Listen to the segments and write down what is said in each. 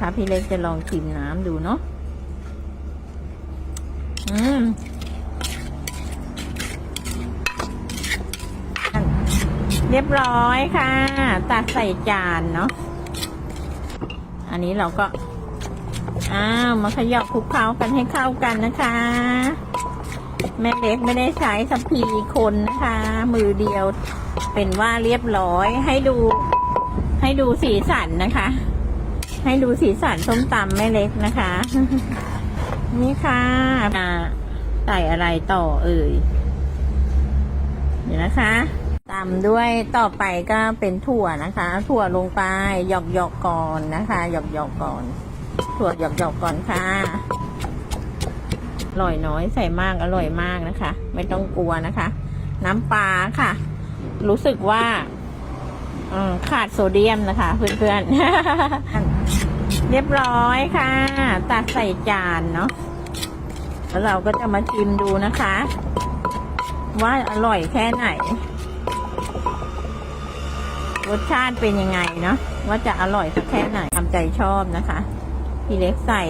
คะพี่เล็กจะลองชิมน้ำดูเนาะอืมเรียบร้อยค่ะ ตักใส่จานเนาะ อันนี้เราก็ อ้าว มาขยอกคลุกเคล้ากันให้เข้ากันนะคะ แม่เล็กไม่ได้ใช้สัพพีคนนะคะ มือเดียวเป็นว่าเรียบร้อยให้ดู ให้ดูสีสันนะคะ ให้ดูสีสันส้มตำแม่เล็กนะคะ นี่ค่ะอ่าใส่อะไรต่อเอ่ยเดี๋ยวนะคะตามด้วยต่อไปก็เป็นถั่วนะคะ ถั่วลงไปหยอกหยอกก่อนนะคะหยอกหยอกก่อน ถั่วหยอกหยอกก่อนค่ะอร่อยน้อยใส่มากอร่อยมากนะคะ ไม่ต้องกลัวนะคะ น้ำปลาค่ะ รู้สึกว่าขาดโซเดียมนะคะ เพื่อนๆ เรียบร้อยค่ะ ตักใส่จานเนาะแล้วเราก็จะมาชิมดูนะคะ ว่าอร่อยแค่ไหน รสชาติเป็นยังไงเนาะว่าจะอร่อยสักแค่ไหนทำใจชอบนะคะ พี่เล็กใส่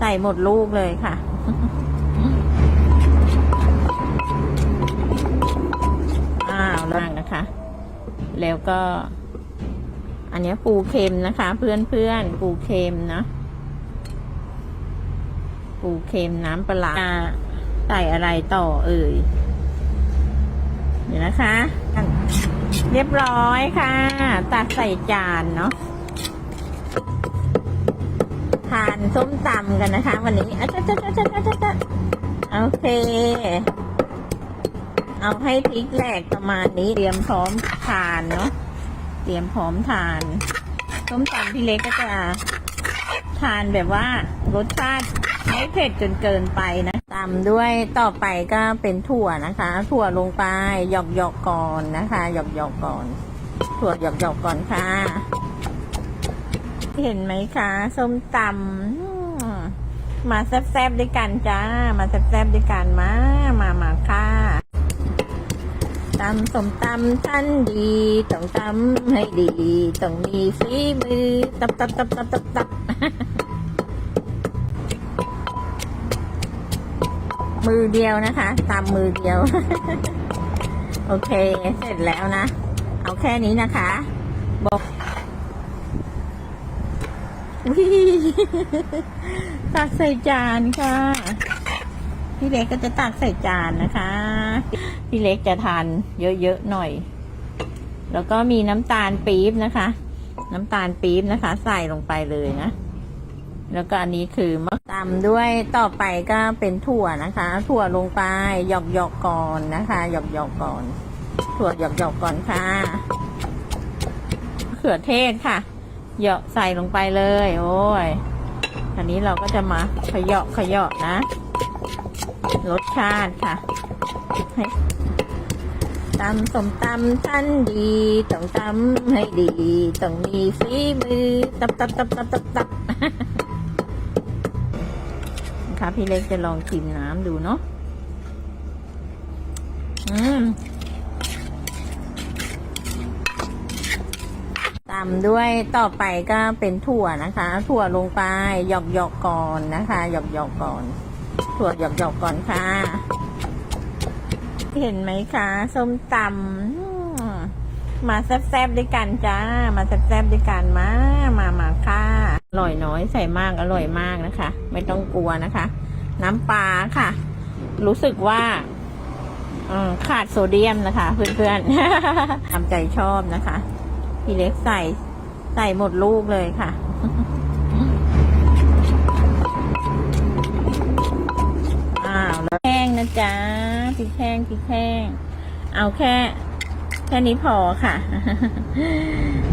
ใส่หมดลูกเลยค่ะอ้าวแล้วนะคะ แล้วก็ อันนี้ปูเค็มนะคะ เพื่อนเพื่อนปูเค็มนะปูเค็มน้ำปลาใส่อะไรต่อเอ่ยเดี๋ยวนะคะ เรียบร้อยค่ะ ตักใส่จานเนาะทานส้มตำกันนะคะ วันนี้อะจ๊ะจ๊ะจ๊ะจ๊ะจ๊ะจ๊ะโอเค เอาให้พริกแหลกประมาณนี้เตรียมพร้อมทานเนาะ เตรียมพร้อมทานส้มตำพี่เล็กก็จะทานแบบว่ารสชาติไม่เผ็ดจนเกินไปนะตามด้วยต่อไปก็เป็นถั่วนะคะ ถั่วลงไปหยอกหยอกก่อนนะคะหยอกหยอกก่อน ถั่วหยอกหยอกก่อนค่ะ เห็นไหมคะส้มตำมมาแซบๆด้วยกันจ้า มาแซบๆด้วยกันมามามาค่ะ ตำส้มตำท่านดี ต้องตำให้ดี ต้องมีฝีมือตับตับตับตับตับตับมือเดียวนะคะตำมือเดียว โอเค เสร็จแล้วนะ เอาแค่นี้นะคะบอกตักใส่จานค่ะ พี่เล็กก็จะตักใส่จานนะคะ พี่เล็กจะทานเยอะๆหน่อย แล้วก็มีน้ำตาลปี๊บนะคะ น้ำตาลปี๊บนะคะ ใส่ลงไปเลยนะ แล้วก็อันนี้คือมะตำด้วยต่อไปก็เป็นถั่วนะคะ ถั่วลงไปหยอกหยอกก่อนนะคะหยอกหยอกก่อน ถั่วหยอกหยอกก่อนค่ะเขือเทศค่ะเหยาะใส่ลงไปเลย โอ้ยอันนี้เราก็จะมาขยาะขยาะนะ รสชาติค่ะให้ตำสมตำท่านดีต้องตำให้ดีต้องมีฝีมือตับตับตับตับตับตับค่ะพี่เล็กจะลองชิมน้ำดูเนาะอืมตามด้วยต่อไปก็เป็นถั่วนะคะ ถั่วลงไปหยอกหยอกๆก่อนนะคะหยอกหยอกๆก่อน ถั่วหยอกหยอกๆก่อนค่ะ เห็นไหมคะ ส้มตำมาแซ่บๆด้วยกันจ้า มาแซ่บๆด้วยกันมา มามาค่ะ อร่อยน้อยใส่มากอร่อยมากนะคะ ไม่ต้องกลัวนะคะ น้ำปลาค่ะ รู้สึกว่าขาดโซเดียมนะคะ เพื่อนๆทำใจชอบนะคะ พี่เล็กใส่ใส่หมดลูกเลยค่ะ นะจ๊ะพริกแห้งพริกแห้งเอาแค่แค่นี้พอค่ะ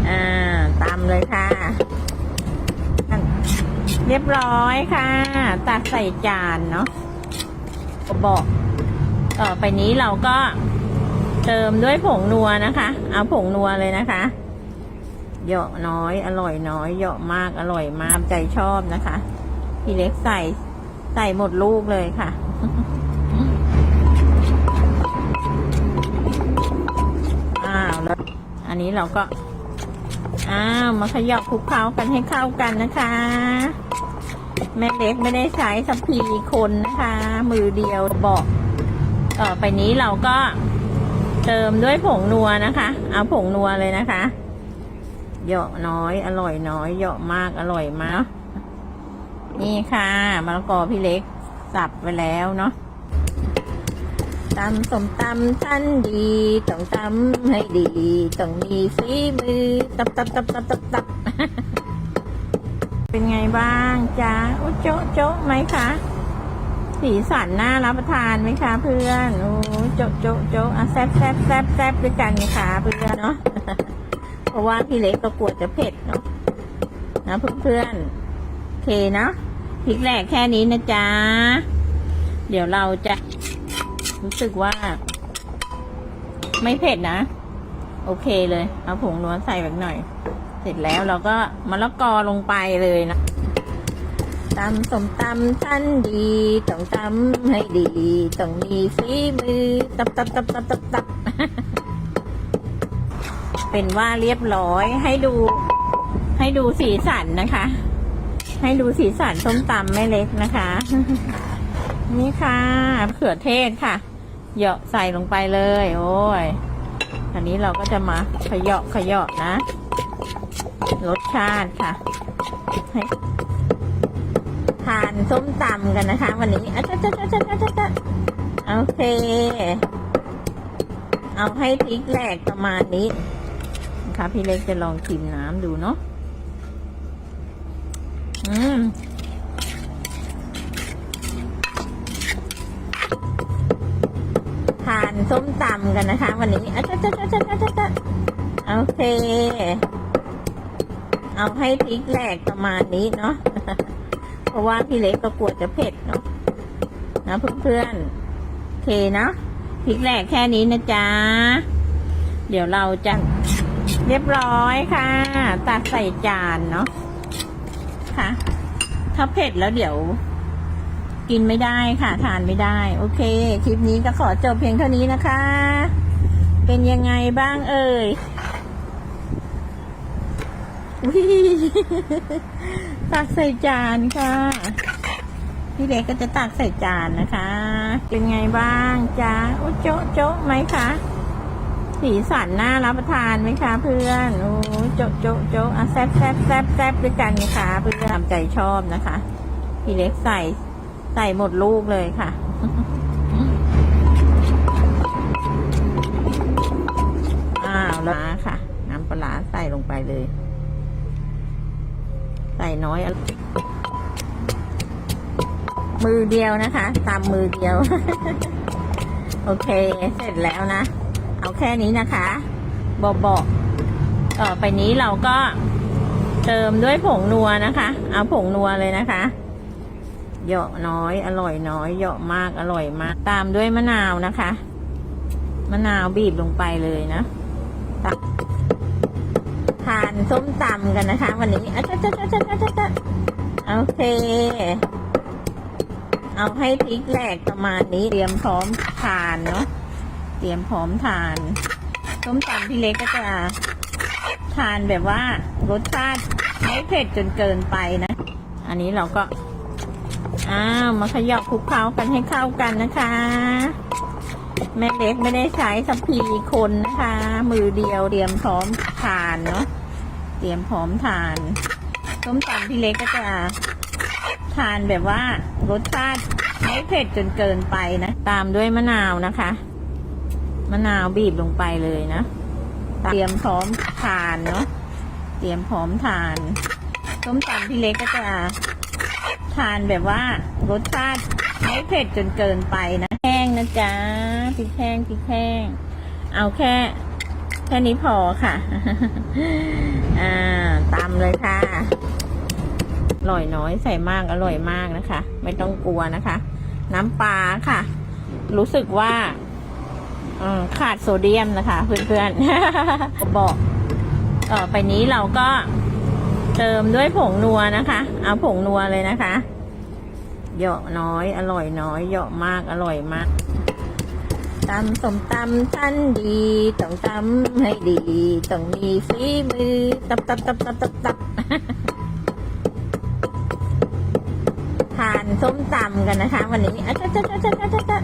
อ่าตามเลยค่ะ เรียบร้อยค่ะ ตักใส่จานเนาะบอก ต่อไปนี้เราก็เติมด้วยผงนัวนะคะ เอาผงนัวเลยนะคะ เหยาะน้อย อร่อยน้อยเหยาะมากอร่อยมากใจชอบนะคะ พี่เล็กใส่ใส่หมดลูกเลยค่ะ นนี้เราก็ อ้าวมาขยอกคลุกเคล้ากันให้เข้ากันนะคะ แม่เล็กไม่ได้ใช้สปีคนนะคะ มือเดียวบอกต่อไปนี้เราก็เติมด้วยผงนัวนะคะ เอาผงนัวเลยนะคะเหยาะน้อย อร่อยน้อยเหยาะมากอร่อยมาก นี่ค่ะมะละกอพี่เล็กสับไปแล้วเนาะ ตำสมตำท่านดี ต้องตำให้ดี ต้องมีฝีมือ ตับตับตับตับตับตับเป็นไงบ้างจ๊ะโอ้โจ๊ะโจ๊ะไหมคะ สีสันน่ารับประทานไหมคะเพื่อนโอ้โจ๊ะโจ๊ะโจ๊ะอะแซ่บแซ่บแซ่บแซ่บด้วยกันนะคะเพื่อนเนาะเพราะว่าพี่เล็กก็กลัวจะเผ็ดเนาะนะเพื่อนๆโอเคเนาะพริกแหลกแค่นี้นะจ๊ะเดี๋ยวเราจะ รู้สึกว่า ไม่เผ็ดนะ โอเคเลย เอาผงนัวใส่แบบหน่อย เสร็จแล้วเราก็มะละกอลงไปเลยนะตำสมตำท่านดีต้องตำให้ดีต้องมีฝีมือตับตับตับตับตับตับเป็นว่าเรียบร้อยให้ดู ให้ดูสีสันนะคะ ให้ดูสีสันส้มตำแม่เล็กนะคะ นี่ค่ะมะเขือเทศค่ะ เหยาะใส่ลงไปเลย โอ้ยอันนี้เราก็จะมาขยาะขยาะนะ รสชาติค่ะทานส้มตำกันนะคะ วันนี้อะจ๊ะจ๊ะจ๊ะจ๊ะจ๊ะจ๊ะจ๊ะโอเค เอาให้พริกแหลกประมาณนี้นะคะพี่เล็กจะลองชิมน้ำดูเนาะอืม ส้มตำกันนะคะ วันนี้อะจ๊ะจ๊ะจ๊ะจ๊ะจ๊ะจ๊ะจ๊ะโอเค เอาให้พริกแหลกประมาณนี้เนาะเพราะว่าพี่เล็กก็กลัวจะเผ็ดเนาะนะเพื่อนๆโอเคเนาะพริกแหลกแค่นี้นะจ๊ะเดี๋ยวเราจะเรียบร้อยค่ะ ตักใส่จานเนาะค่ะ ถ้าเผ็ดแล้วเดี๋ยว กินไม่ได้ค่ะ ทานไม่ได้ โอเค คลิปนี้ก็ขอจบเพียงเท่านี้นะคะ เป็นยังไงบ้างเอ่ยอุ๊ยตักใส่จานค่ะ พี่เล็กก็จะตักใส่จานนะคะ เป็นไงบ้างจ๊ะโอ้โจ๊ะโจ๊ะไหมคะสีสันน่ารับประทานไหมคะเพื่อนโอ้โจ๊ะโจ๊ะโจ๊ะอะแซบแซบแซบแซบด้วยกันนะคะเพื่อนตามใจชอบนะคะ พี่เล็กใส่ ใส่หมดลูกเลยค่ะ อ้าวแล้วค่ะ น้ำปลาใส่ลงไปเลย ใส่น้อย มือเดียวนะคะตามมือเดียว โอเค เสร็จแล้วนะ เอาแค่นี้นะคะบอกๆต่อไปนี้เราก็เติมด้วยผงนัวนะคะ เอาผงนัวเลยนะคะ เหยาะน้อย อร่อยน้อยเหยาะมากอร่อยมาก ตามด้วยมะนาวนะคะ มะนาวบีบลงไปเลยนะทานส้มตำกันนะคะ วันนี้อะจ๊ะจ๊ะจ๊ะจ๊ะจ๊ะจ๊ะจ๊ะโอเค เอาให้พริกแหลกประมาณนี้เตรียมพร้อมทานเนาะเตรียมพร้อมทานส้มตำพี่เล็กก็จะทานแบบว่ารสชาติไม่เผ็ดจนเกินไปนะ อันนี้เราก็ อ้าวมาขยอกคลุกเคล้ากันให้เข้ากันนะคะ แม่เล็กไม่ได้ใช้สัพพีคนนะคะ มือเดียวเตรียมพร้อมทานเนาะเตรียมพร้อมทานส้มตำพี่เล็กก็จะทานแบบว่ารสชาติไม่เผ็ดจนเกินไปนะ ตามด้วยมะนาวนะคะ มะนาวบีบลงไปเลยนะ เตรียมพร้อมทานเนาะเตรียมพร้อมทานส้มตำพี่เล็กก็จะ ทานแบบว่ารสชาติไม่เผ็ดจนเกินไปนะแห้งนะจ๊ะพริกแห้งพริกแห้งเอาแค่แค่นี้พอค่ะ อ่าตำเลยค่ะ อร่อยน้อยใส่มากอร่อยมากนะคะ ไม่ต้องกลัวนะคะ น้ำปลาค่ะ รู้สึกว่าขาดโซเดียมนะคะ เพื่อนๆบอกต่อไปนี้เราก็ เติมด้วยผงนัวนะคะ เอาผงนัวเลยนะคะเหยาะน้อย อร่อยน้อยเหยาะมากอร่อยมากตำส้มตำท่านดีต้องทำให้ดีต้องมีฝีมือตับตับตับตับตับตับทานส้มตำกันนะคะ วันนี้อะจ๊ะจ๊ะจ๊ะจ๊ะจ๊ะจ๊ะ